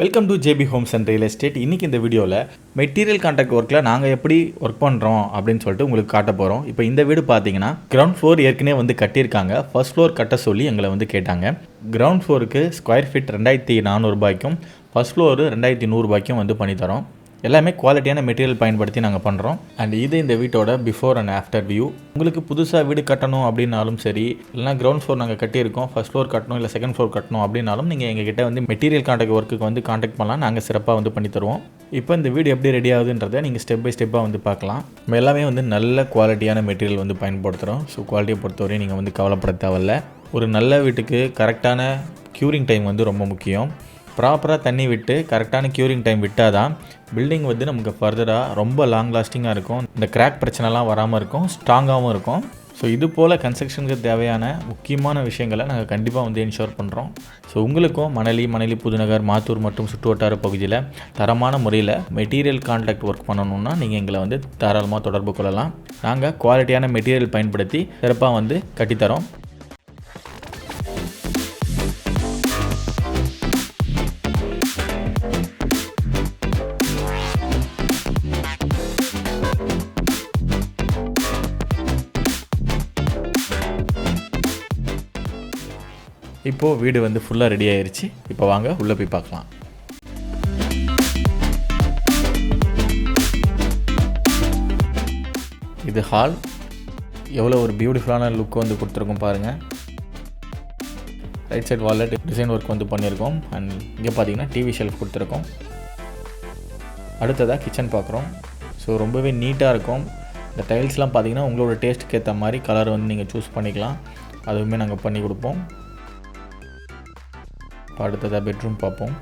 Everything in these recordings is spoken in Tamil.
Welcome to JP homes and real estate இன்றைக்கி இந்த வீடியோவில் மெட்டீரியல் கான்ட்ராக்ட் ஒர்க்கில் நாங்கள் எப்படி ஒர்க் பண்ணுறோம் அப்படின்னு சொல்லிட்டு உங்களுக்கு காட்ட போகிறோம் இப்போ இந்த வீடு பார்த்தீங்கன்னா கிரவுண்ட் ஃப்ளோர் ஏற்கனவே வந்து கட்டியிருக்காங்க. ஃபர்ஸ்ட் ஃப்ளோர் கட்ட சொல்லி எங்களை வந்து கேட்டாங்க. கிரவுண்ட் ஃப்ளோருக்கு ஸ்கொயர் ஃபீட் ரெண்டாயிரத்தி நானூறுபாய்க்கும் ஃபர்ஸ்ட் ஃப்ளோரு ரெண்டாயிரத்தி நூறுபாய்க்கும் வந்து பண்ணித்தரோம் எல்லாமே குவாலிட்டியான மெட்டீரியல் பயன்படுத்தி நாங்கள் பண்ணுறோம் அண்ட் இது இந்த வீட்டோட பிஃபோர் அண்ட் ஆஃப்டர் வியூ உங்களுக்கு புதுசாக வீடு கட்டணும் அப்படின்னாலும் சரி இல்லைனா கிரவுண்ட் ஃப்ளோர் நாங்கள் கட்டியிருக்கோம் ஃபர்ஸ்ட் ஃப்ளோர் கட்டணும் இல்லை செகண்ட் ஃப்ளோர் கட்டணும் அப்படின்னாலும் நீங்கள் எங்ககிட்ட வந்து மெட்டீரியல் கான்டாக்ட் ஒர்க்குக்கு வந்து காண்டாக்ட் பண்ணலாம். நாங்கள் சிறப்பாக வந்து பண்ணி தருவோம். இப்போ இந்த வீடு எப்படி ரெடி ஆகுதுன்றதை நீங்கள் ஸ்டெப் பை ஸ்டெப்பாக வந்து பார்க்கலாம். நம்ம எல்லாமே வந்து நல்ல குவாலிட்டியான மெட்டீரியல் வந்து பயன்படுத்துகிறோம் ஸோ குவாலிட்டியை பொறுத்தவரையும் நீங்கள் வந்து கவலைப்பட தேவையில்ல. ஒரு நல்ல வீட்டுக்கு கரெக்டான க்யூரிங் டைம் வந்து ரொம்ப முக்கியம். ப்ராப்பராக தண்ணி விட்டு கரெக்டான க்யூரிங் டைம் விட்டால் தான் பில்டிங் வந்து நமக்கு ஃபர்தராக ரொம்ப லாங் லாஸ்டிங்காக இருக்கும். இந்த கிராக் பிரச்சனைலாம் வராமல் இருக்கும் ஸ்ட்ராங்காகவும் இருக்கும். ஸோ இது போல் கன்ஸ்ட்ரக்ஷனுக்கு தேவையான முக்கியமான விஷயங்களை நாங்கள் கண்டிப்பாக வந்து இன்ஷோர் பண்ணுறோம் ஸோ உங்களுக்கும் மணலி மணலி புதுநகர் மாத்தூர் மற்றும் சுற்றுவட்டார பகுதியில் தரமான முறையில் மெட்டீரியல் கான்ட்ராக்ட் ஒர்க் பண்ணணுன்னா நீங்கள் எங்களை வந்து தாராளமாக தொடர்பு கொள்ளலாம். நாங்கள் குவாலிட்டியான மெட்டீரியல் பயன்படுத்தி சிறப்பாக வந்து கட்டித்தரோம். இப்போது வீடு வந்து ஃபுல்லாக ரெடி ஆயிடுச்சு இப்போ வாங்க உள்ளே போய் பார்க்கலாம். இது ஹால் எவ்வளோ ஒரு பியூட்டிஃபுல்லான லுக் வந்து கொடுத்துருக்கோம் பாருங்கள் ரைட் சைட் வாலில் டிசைன் ஒர்க் வந்து பண்ணியிருக்கோம். அண்ட் இங்கே பார்த்தீங்கன்னா டிவி ஷெல்ஃப் கொடுத்துருக்கோம். அடுத்ததாக கிச்சன் பார்க்குறோம் ஸோ ரொம்பவே நீட்டாக இருக்கும். இந்த டைல்ஸ்லாம் பார்த்தீங்கன்னா உங்களோட டேஸ்ட்டுக்கு ஏற்ற மாதிரி கலர் வந்து நீங்கள் சூஸ் பண்ணிக்கலாம். அதுவுமே நாங்கள் பண்ணி கொடுப்போம். இப்போ அடுத்ததாக பெட்ரூம் பார்ப்போம்.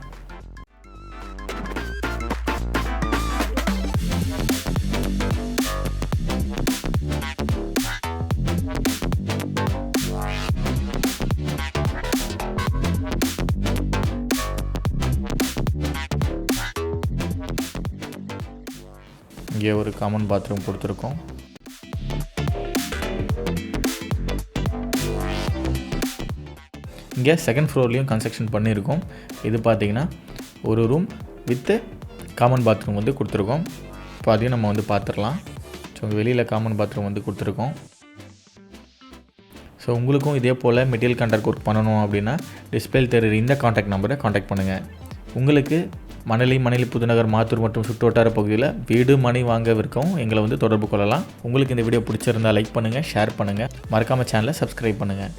இங்கே ஒரு காமன் பாத்ரூம் கொடுத்துருக்கோம். இங்கே செகண்ட் ஃப்ளோர்லேயும் கன்ஸ்ட்ரக்ஷன் பண்ணியிருக்கோம். இது பார்த்தீங்கன்னா ஒரு ரூம் வித்து காமன் பாத்ரூம் வந்து கொடுத்துருக்கோம். இப்போ அதையும் நம்ம வந்து பார்த்துடலாம். ஸோ வெளியில் காமன் பாத்ரூம் வந்து கொடுத்துருக்கோம். ஸோ உங்களுக்கும் இதே போல் மெட்டீரியல் கான்ட்ராக்ட் ஒர்க் பண்ணணும் அப்படின்னா டிஸ்பிளேல் தெரியுற இந்த காண்டாக்ட் நம்பரை காண்டாக்ட் பண்ணுங்கள் உங்களுக்கு மணலி மணலி புதுநகர் மாத்தூர் மற்றும் சுற்றுவட்டார பகுதியில் வீடு மணி வாங்க விற்கவும் எங்களை வந்து தொடர்பு கொள்ளலாம். உங்களுக்கு இந்த வீடியோ பிடிச்சிருந்தா லைக் பண்ணுங்கள் ஷேர் பண்ணுங்கள் மறக்காமல் சேனலை சப்ஸ்கிரைப் பண்ணுங்கள்